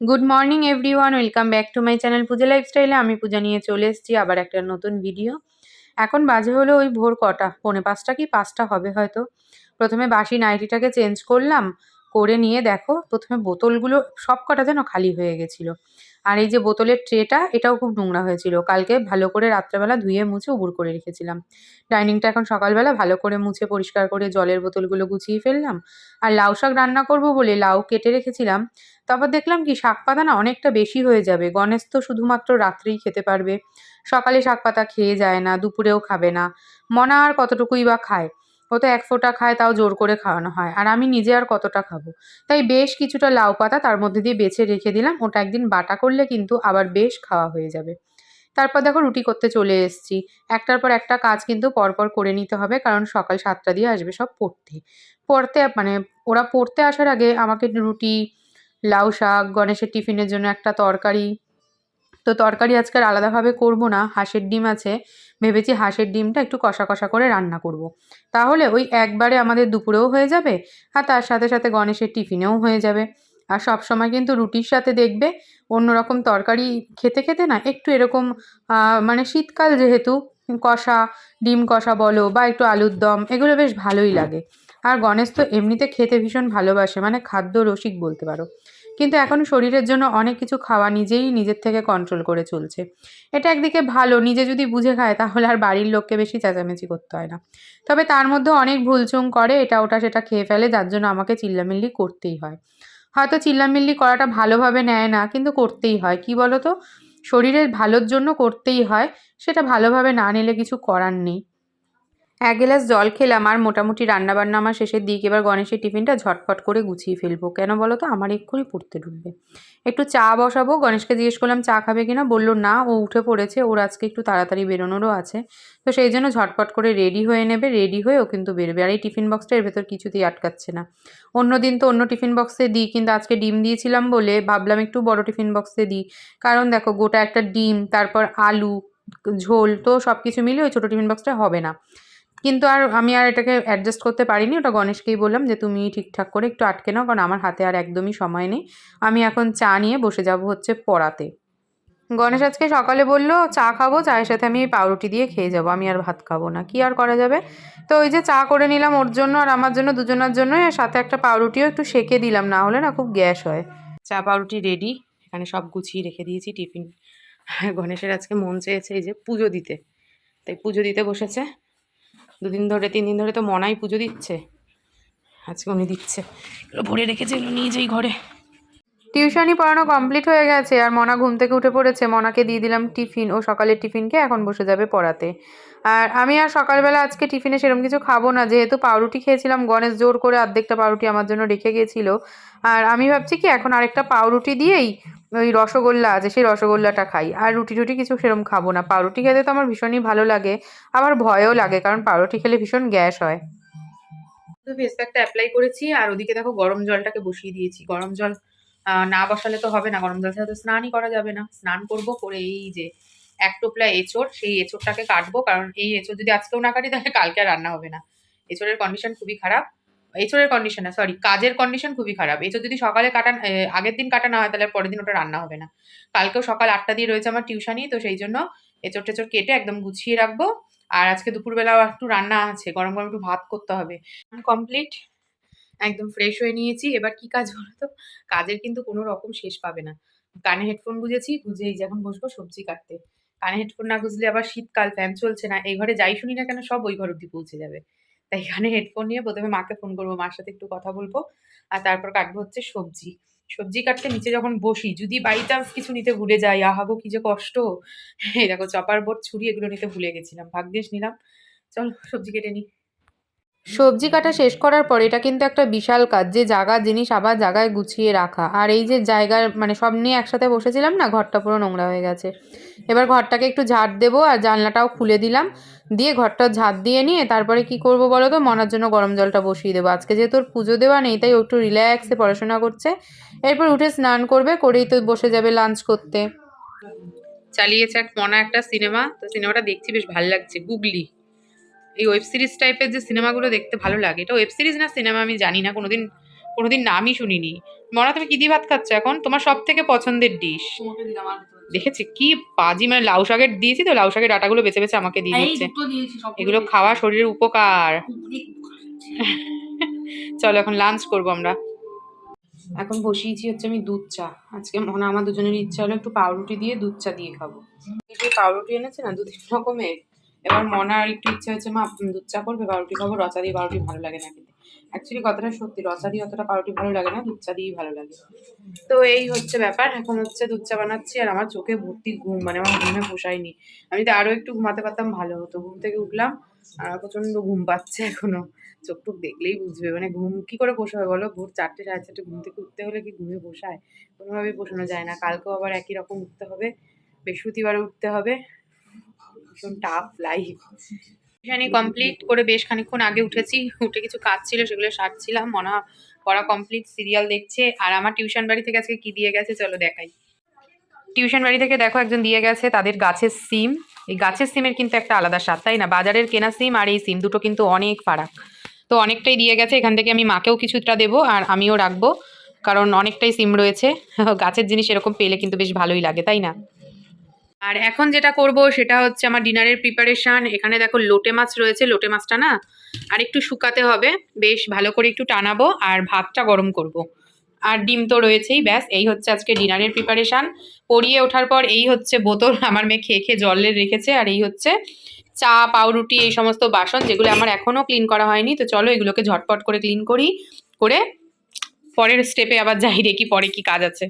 Good morning everyone welcome back to my channel Puja লাইফস্টাইলে আমি পূজা নিয়ে চলে এসেছি আবার একটা নতুন ভিডিও এখন বাজে হলো ওই ভোর কটা, পৌনে পাঁচটা কি? পাঁচটা হবে হয়তো। প্রথমে বাসি নাইটিটাকে চেঞ্জ করলাম। করে নিয়ে দেখো, প্রথমে বোতলগুলো সব কটা যেন খালি হয়ে গেছিল। আর এই যে বোতলের ট্রেটা, এটাও খুব নোংরা হয়েছিল। কালকে ভালো করে রাত্রেবেলা ধুয়ে মুছে উবুর করে রেখেছিলাম। ডাইনিংটা এখন সকালবেলা ভালো করে মুছে পরিষ্কার করে জলের বোতলগুলো গুছিয়ে ফেললাম। আর লাউ শাক রান্না করব বলে লাউ কেটে রেখেছিলাম। তারপর দেখলাম কি, শাক পাতা না অনেকটা বেশি হয়ে যাবে। গণেশ তো শুধুমাত্র রাত্রেই খেতে পারবে। সকালে শাক পাতা খেয়ে যায় না, দুপুরেও খাবে না। মনা আর কতটুকুই বা খায়? ও তো এক ফোঁটা খায়, তাও জোর করে খাওয়ানো হয়। আর আমি নিজে আর কতটা খাব? তাই বেশ কিছুটা লাউ পাতা তার মধ্যে দিয়ে বেছে রেখে দিলাম। ওটা একদিন বাটা করলে কিন্তু আবার বেশ খাওয়া হয়ে যাবে। তারপর দেখো রুটি করতে চলে এসেছি। একটার পর একটা কাজ কিন্তু পরপর করে নিতে হবে, কারণ সকাল সাতটা দিয়ে আসবে সব পড়তে। পড়তে মানে ওরা পড়তে আসার আগে আমাকে রুটি, লাউ শাক, গণেশের টিফিনের জন্য একটা তরকারি তো তরকারি আজকে আলাদাভাবে করব না, হাঁসের ডিম আছে, ভেবেছি হাঁসের ডিমটা একটু কষা কষা করে রান্না করব। তাহলে ওই একবারে আমাদের দুপুরেও হয়ে যাবে আর তার সাথে সাথে গণেশের টিফিনেও হয়ে যাবে। আর সব সময় কিন্তু রুটির সাথে দেখবে অন্যরকম তরকারি খেতে খেতে না একটু এরকম মানে শীতকাল যেহেতু, কষা, ডিম কষা বলো বা একটু আলুর দম এগুলো বেশ ভালোই লাগে। আর গণেশ তো এমনিতে খেতে ভীষণ ভালোবাসে মানে খাদ্য রসিক বলতে পারো। কিন্তু এখন শরীরের জন্য অনেক কিছু খাওয়া নিজেই নিজের থেকে কন্ট্রোল করে চলছে। এটা একদিকে ভালো, নিজে যদি বুঝে খায় তাহলে আর বাড়ির লোককে বেশি চেঁচামেচি করতে হয় না। তবে তার মধ্যে অনেক ভুলচুং করে, এটা ওটা সেটা খেয়ে ফেলে, যার জন্য আমাকে চিল্লামিল্লি করতেই হয়। হয়তো চিল্লামিল্লি করাটা ভালোভাবে নেয় না, কিন্তু করতেই হয়। কি বলো তো শরীরের ভালোর জন্য করতেই হয়, সেটা ভালোভাবে না নিলে কিছু করার নেই। এক গ্লাস জল খেলাম আর মোটামুটি রান্নাবান্না আমার শেষের দিক। এবার গণেশের টিফিনটা ঝটফট করে গুছিয়ে ফেলব। কেন বলো তো? আমার এক্ষুনি পড়তে ঢুকবে। একটু চা বসাবো। গণেশকে জিজ্ঞেস করলাম, চা খাবে কিনা? বলল, না, ও উঠে পড়েছে। ওর আজকে একটু তাড়াতাড়ি বেরোনোরও আছে। তো সেই জন্য ঝটপট করে রেডি হয়ে নেবে। রেডি হয়ে ও কিন্তু বেরোবে। আর এই টিফিন বক্সটা এর ভেতর কিছুতেই আটকাচ্ছে না। অন্য দিন তো অন্য টিফিন বক্সে দিই, কিন্তু আজকে ডিম দিয়েছিলাম বলে ভাবলাম একটু বড় টিফিন বক্সে দিই। কারণ দেখো, গোটা একটা ডিম, তারপর আলু, ঝোল, তো সব কিছু মিলে ওই ছোটো টিফিন বক্সটা হবে না। কিন্তু আর আমি আর এটাকে অ্যাডজাস্ট করতে পারিনি। ওটা গণেশকেই বললাম যে, তুমি ঠিকঠাক করে একটু আটকে নাও, কারণ আমার হাতে আর একদমই সময় নেই। আমি এখন চা নিয়ে বসে যাব হচ্ছে পড়াতে। গণেশ আজকে সকালে বলল, চা খাব, চায়ের সাথে আমি পাউরুটি দিয়ে খেয়ে যাব। আমি আর ভাত খাব না। কি আর করা যাবে? তো ওই যে চা করে নিলাম ওর জন্য আর আমার জন্য, দুজনের জন্যই। আর সাথে একটা পাউরুটিও একটু সেকে দিলাম, না হলে না খুব গ্যাস হয়। চা, পাউরুটি রেডি এখানে সব গুছিয়ে রেখে দিয়েছি টিফিন। গণেশের আজকে মন চেয়েছে এই যে পুজো দিতে। তাই পুজো দিতে বসেছে। দুদিন ধরে, তিন দিন ধরে তো মনাই পুজো দিচ্ছে। আজকে উনি দিচ্ছে। এগুলো ভরে রেখেছে, এগুলো নিয়ে যাই ঘরে। টিউশনি পড়ানো কমপ্লিট হয়ে গেছে, আর মনা ঘুম থেকে উঠে পড়েছে। মনাকে দিয়ে দিলাম টিফিন, ও সকালের টিফিনকে এখন বসে যাবে পড়াতে। আর আমি আর সকালবেলা আজকে টিফিনে সেরকম কিছু খাব না। যেহেতু পাউরুটি খেয়েছিলাম, গণেশ জোর করে অর্ধেকটা পাউরুটি আমার জন্য রেখে গিয়েছিল আর আমি ভাবছি কি, এখন আরেকটা পাউরুটি দিয়েই ওই রসগোল্লা আছে, সেই রসগোল্লাটা খাই। আর রুটি টুটি কিছু সেরকম খাব না। পাউরুটি খেতে তো আমার ভীষণই ভালো লাগে। আবার ভয়ও লাগে, কারণ পাউরুটি খেলে ভীষণ গ্যাস হয়। তো ফেস প্যাকটা অ্যাপ্লাই করেছি, আর ওদিকে দেখো গরম জলটাকে বসিয়ে দিয়েছি। গরম জল না বসালে তো হবে না। গরম জল ছাড়া তো স্নানই করা যাবে না। স্নান করব করে এই যে এক টোপলা এঁচড়, সেই এঁচড়টাকে কাটবো, কারণ এই এঁচড় যদি আজকেও না কাটি, তাহলে কালকে আর রান্না হবে না। এঁচড়ের কন্ডিশন খুবই খারাপ। এঁচড়ের কন্ডিশন না সরি কাজের কন্ডিশন খুবই খারাপ। এঁচড় যদি সকালে কাটান আগের দিন কাটানো হয়, তাহলে পরের দিন ওটা রান্না হবে না। কালকেও সকাল আটটা দিয়ে রয়েছে আমার টিউশনই তো সেই জন্য এঁচড় টেচড় কেটে একদম গুছিয়ে রাখব। আর আজকে দুপুরবেলাও একটু রান্না আছে, গরম গরম একটু ভাত করতে হবে। কমপ্লিট একদম ফ্রেশ হয়ে নিয়েছি। এবার কি কাজ বলতো কাজের কিন্তু কোনো রকম শেষ পাবে না। কানে হেডফোন গুঁজেছি গুঁজেই যখন বসবো সবজি কাটতে। কানে হেডফোন না গুজলে আবার শীতকাল ফ্যান চলছে না, এই ঘরে যাই শুনি না কেন সব ওই ঘর অব্দি পৌঁছে যাবে। তাই এখানে হেডফোন নিয়ে প্রথমে মাকে ফোন করব, মার সাথে একটু কথা বলব, আর তারপর কাটবো হচ্ছে সবজি। সবজি কাটতে নিচে যখন বসি, যদি বাই চান্স কিছু নিতে ভুলে যাই আহাগো কি যে কষ্ট। এই দেখো, চপার বোর্ড, ছুরি, এগুলো নিতে ভুলে গেছিলাম, ভাগ্যেস নিলাম। চল, সবজি কেটে নিই। সবজি কাটা শেষ করার পর এটা কিন্তু একটা বিশাল কাজ, যে জায়গার জিনিস আবার জায়গায় গুছিয়ে রাখা। আর এই যে জায়গার মানে সব নিয়ে একসাথে বসেছিলাম না, ঘরটা পুরো নোংরা হয়ে গেছে। এবার ঘরটাকে একটু ঝাড় দেবো আর জানলাটাও খুলে দিলাম। দিয়ে ঘরটা ঝাড় দিয়ে নিয়ে তারপরে কি করব বলো তো? মনার জন্য গরম জলটা বসিয়ে দেবো। আজকে যেহেতু পুজো দেওয়া নেই, তাই একটু রিল্যাক্সে পড়াশোনা করছে। এরপর উঠে স্নান করবে, করেই তো বসে যাবে লাঞ্চ করতে। চালিয়েছে এক মনা একটা সিনেমা, তো সিনেমাটা দেখছি, বেশ ভালো লাগছে। গুগলি। এই ওয়েব সিরিজ টাইপের যে সিনেমাগুলো দেখতে ভালো লাগে। এটা ওয়েব সিরিজ না সিনেমা আমি জানি না কোনোদিন কোনোদিন নামই শুনিনি। মরা তুমি কি দিয়ে ভাত খাচ্ছ এখন? তোমার সব থেকে পছন্দের ডিশ। দেখেছি কি পাজি মানে লাউ শাকের দিয়েছি তো লাউ শাকের ডাটাগুলো বেছে বেছে আমাকে দিয়ে এই দিচ্ছে। এগুলো খাওয়া শরীরের উপকার। চলো এখন লাঞ্চ করব আমরা। এখন বসিয়েছি হচ্ছে আমি দুধ চা। আজকে মনে হয় আমার দুজনের ইচ্ছা হলো একটু পাউরুটি দিয়ে দুধ চা দিয়ে খাব। এই যে পাউরুটি এনেছে না দু তিন রকমের এবার মনার একটু ইচ্ছা হচ্ছে, মা দুধ চা করবে? পাউরুটি খাব? রচা দিয়ে পাউরুটি ভালো লাগে না কিন্তু অ্যাকচুয়ালি কথাটা সত্যি, রচা দিয়ে অতটা পাউরুটি ভালো লাগে না, দুধ চা দিয়েই ভালো লাগে। তো এই হচ্ছে ব্যাপার, এখন হচ্ছে দুধ চা বানাচ্ছি আর আমার চোখে ভর্তি ঘুম মানে আমার ঘুমে পোষায়নি। আমি তো আরও একটু ঘুমাতে পারতাম, ভালো হতো। ঘুম থেকে উঠলাম আর আমার প্রচণ্ড ঘুম পাচ্ছে এখনও। চোখ টুক দেখলেই বুঝবে মানে ঘুম কি করে পোষাবে বলো? ভোর চারটে, সাড়ে চারটে ঘুম থেকে উঠতে হলে কি ঘুমে পোষায়? কোনোভাবেই পোষানো যায় না। কালকেও আবার একই রকম উঠতে হবে বৃহস্পতিবারে উঠতে হবে। ভীষণ টাফ লাইফ টিউশানি কমপ্লিট করে বেশ খানিকক্ষণ আগে উঠেছি, উঠে কিছু কাজ ছিল, সেগুলো সারছিলাম। মনা পড়া কমপ্লিট সিরিয়াল দেখছে, আর আমার টিউশন বাড়ি থেকে আজকে কি দিয়ে গেছে চলো দেখাই। টিউশন বাড়ি থেকে দেখো একজন দিয়ে গেছে তাদের গাছের সিম। এই গাছের সিমের কিন্তু একটা আলাদা স্বাদ, তাই না? বাজারের কেনা সিম আর এই সিম দুটো কিন্তু অনেক ফারাক। তো অনেকটাই দিয়ে গেছে, এখান থেকে আমি মাকেও কিছুটা দেবো আর আমিও রাখব, কারণ অনেকটাই সিম রয়েছে। গাছের জিনিস এরকম পেলে কিন্তু বেশ ভালোই লাগে, তাই না? আর এখন যেটা করব সেটা হচ্ছে আমার ডিনারের প্রিপারেশান এখানে দেখো লোটে মাছ রয়েছে, লোটে মাছটা না আর একটু শুকাতে হবে। বেশ ভালো করে একটু টানাবো আর ভাতটা গরম করব। আর ডিম তো রয়েছেই, ব্যাস, এই হচ্ছে আজকে ডিনারের প্রিপারেশান পরিয়ে ওঠার পর এই হচ্ছে বোতল, আমার মেয়ে খেয়ে খেয়ে জলে রেখেছে। আর এই হচ্ছে চা, পাউরুটি, এই সমস্ত বাসন যেগুলো আমার এখনও ক্লিন করা হয়নি। তো চলো এগুলোকে ঝটপট করে ক্লিন করি, করে পরের স্টেপে আবার যাই দেখি পরে কি কাজ আছে।